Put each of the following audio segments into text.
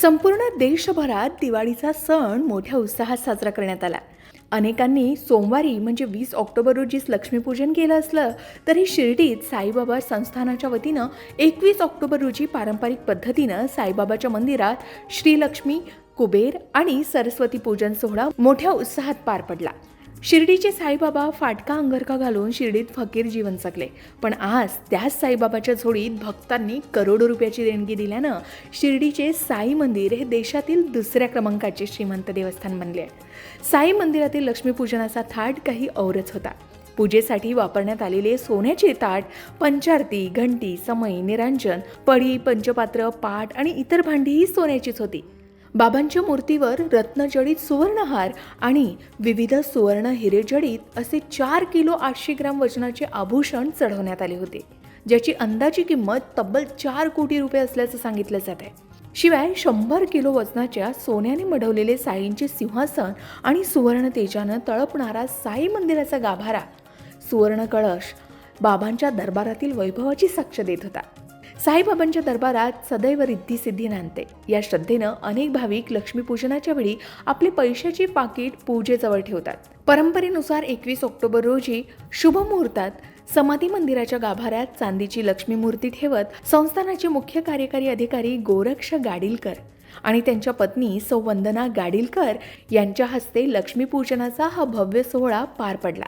संपूर्ण देशभरात दिवाळीचा सण मोठ्या उत्साहात साजरा करण्यात आला. अनेकांनी सोमवारी म्हणजे वीस ऑक्टोबर रोजीच लक्ष्मीपूजन केलं असलं तरी शिर्डीत साईबाबा संस्थानाच्या वतीनं एकवीस ऑक्टोबर रोजी पारंपरिक पद्धतीनं साईबाबाच्या मंदिरात श्रीलक्ष्मी कुबेर आणि सरस्वती पूजन सोहळा मोठ्या उत्साहात पार पडला. शिर्डीचे साईबाबा फाटका अंगरखा घालून शिर्डीत फकीर जीवन जगले. पण आज त्याच साईबाबाच्या झोडीत भक्तांनी करोडो रुपयाची देणगी दिल्यानं शिर्डीचे साई मंदिर हे देशातील दुसऱ्या क्रमांकाचे श्रीमंत देवस्थान बनले. आहे साई मंदिरातील लक्ष्मीपूजनाचा थाट काही औरच होता. पूजेसाठी वापरण्यात आलेले सोन्याचे ताट पंचारती घंटी समई निरांजन पडी पंचपात्र पाट आणि इतर भांडीही सोन्याचीच होती. बाबांच्या मूर्तीवर रत्नजडित सुवर्णहार आणि विविध सुवर्ण हिरेजडीत असे चार किलो आठशे ग्राम वजनाचे आभूषण चढवण्यात आले होते ज्याची अंदाजी किंमत तब्बल चार कोटी रुपये असल्याचं सांगितलं जात आहे. शिवाय शंभर किलो वजनाच्या सोन्याने मढवलेले साईंचे सिंहासन आणि सुवर्ण तेजानं तळपणारा साई मंदिराचा गाभारा सुवर्ण कळश बाबांच्या दरबारातील वैभवाची साक्ष देत होता. साईबाबांच्या दरबारात सदैव रिद्धी सिद्धी नांदते. या श्रद्धेनं अनेक भाविक लक्ष्मीपूजनाच्या वेळी आपले पैशाची पाकिट पूजेजवळ ठेवतात. परंपरेनुसार एकवीस ऑक्टोबर रोजी शुभ मुहूर्तात समाधी मंदिराच्या गाभाऱ्यात चांदीची लक्ष्मी मूर्ती ठेवत संस्थानाचे मुख्य कार्यकारी अधिकारी गोरक्ष गाडीलकर आणि त्यांच्या पत्नी सौ वंदना गाडीलकर यांच्या हस्ते लक्ष्मीपूजनाचा हा भव्य सोहळा पार पडला.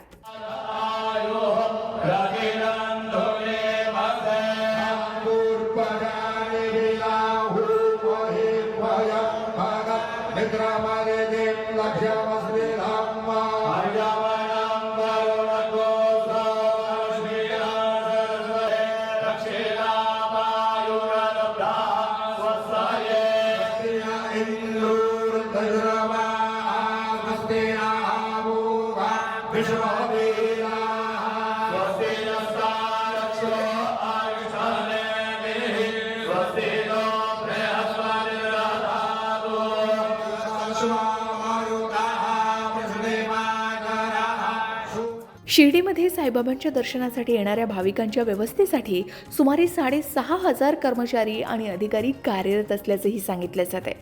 शिर्डीमध्ये साईबाबांच्या दर्शनासाठी येणाऱ्या भाविकांच्या व्यवस्थेसाठी सुमारे साडेसहा हजार कर्मचारी आणि अधिकारी कार्यरत असल्याचंही सांगितलं जात आहे.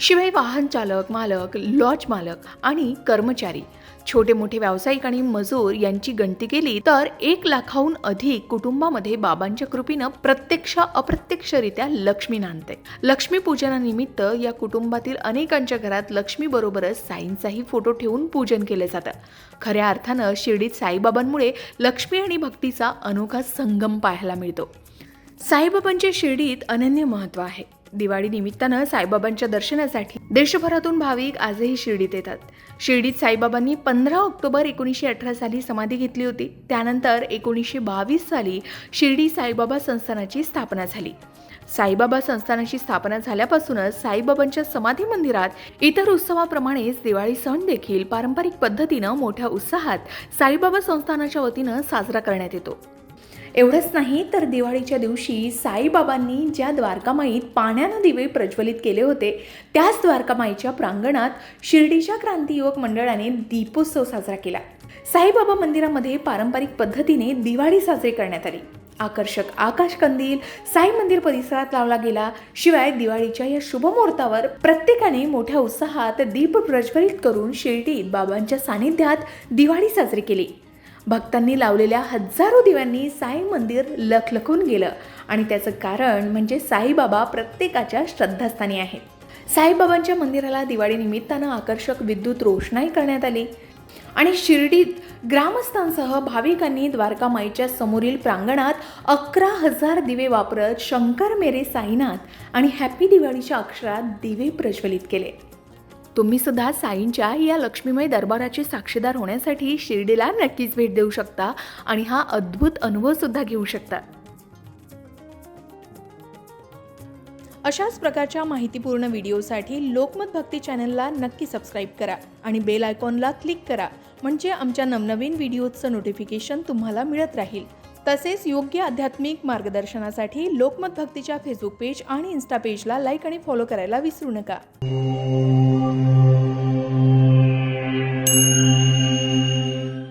शिवाय वाहन चालक मालक लॉज मालक आणि कर्मचारी. छोटे मोठे व्यावसायिक आणि मजूर यांची गणती केली तर एक लाखाहून अधिक कुटुंबामध्ये बाबांच्या कृपेनं प्रत्यक्ष अप्रत्यक्षरित्या लक्ष्मी नांदते. लक्ष्मी पूजनानिमित्त या कुटुंबातील अनेकांच्या घरात लक्ष्मी बरोबरच साईंचाही फोटो ठेवून पूजन केलं जातं. खऱ्या अर्थानं शिर्डीत साईबाबांमुळे लक्ष्मी आणि भक्तीचा अनोखा संगम पाहायला मिळतो. साईबाबांच्या शिर्डीत अनन्य महत्त्व आहे. दिवाळी निमित्तानं साईबाबांच्या दर्शनासाठी देशभरातून भाविक आजही शिर्डीत येतात. शिर्डीत साईबाबांनी पंधरा ऑक्टोबर एकोणीसशे अठरा साली समाधी घेतली होती. त्यानंतर एकोणीसशे बावीस साली शिर्डी साईबाबा संस्थानाची स्थापना झाली. साईबाबा संस्थानाची स्थापना झाल्यापासूनच साईबाबांच्या समाधी मंदिरात इतर उत्सवाप्रमाणेच दिवाळी सण देखील पारंपरिक पद्धतीनं मोठ्या उत्साहात साईबाबा संस्थानाच्या वतीनं साजरा करण्यात येतो. एवढंच नाही तर दिवाळीच्या दिवशी साईबाबांनी ज्या द्वारकामाईत पाण्यानं दिवे प्रज्वलित केले होते त्याच द्वारकामाईच्या प्रांगणात शिर्डीच्या क्रांती युवक मंडळाने दीपोत्सव साजरा केला. साईबाबा मंदिरामध्ये पारंपरिक पद्धतीने दिवाळी साजरी करण्यात आली. आकर्षक आकाश कंदील साई मंदिर परिसरात लावला गेला. शिवाय दिवाळीच्या या शुभमुहूर्तावर प्रत्येकाने मोठ्या उत्साहात दीप प्रज्वलित करून शिर्डीत बाबांच्या सानिध्यात दिवाळी साजरी केली. भक्तांनी लावलेल्या हजारो दिव्यांनी साई मंदिर लखलखून गेलं. आणि त्याचं कारण म्हणजे साईबाबा प्रत्येकाच्या श्रद्धास्थानी आहेत. साईबाबांच्या मंदिराला दिवाळी निमित्तानं आकर्षक विद्युत रोषणाई करण्यात आली. आणि शिर्डीत ग्रामस्थांसह भाविकांनी द्वारकामाईच्या समोरील प्रांगणात अकरा हजार दिवे वापरत शंकर मेरे साईनाथ आणि हॅपी दिवाळीच्या अक्षरात दिवे प्रज्वलित केले. तुम्ही सुद्धा साईंच्या या लक्ष्मीमय दरबाराचे साक्षीदार होण्यासाठी शिर्डीला नक्कीच भेट देऊ शकता आणि हा अद्भुत अनुभव सुद्धा घेऊ शकता. अशाच प्रकारच्या माहितीपूर्ण व्हिडिओसाठी लोकमत भक्ती चॅनलला नक्की सबस्क्राईब करा आणि बेल आयकॉनला क्लिक करा म्हणजे आमच्या नवनवीन व्हिडिओचं नोटिफिकेशन तुम्हाला मिळत राहील. तसेच योग्य आध्यात्मिक मार्गदर्शनासाठी लोकमत भक्तीच्या फेसबुक पेज आणि इन्स्टा पेजला लाईक आणि फॉलो करायला विसरू नका.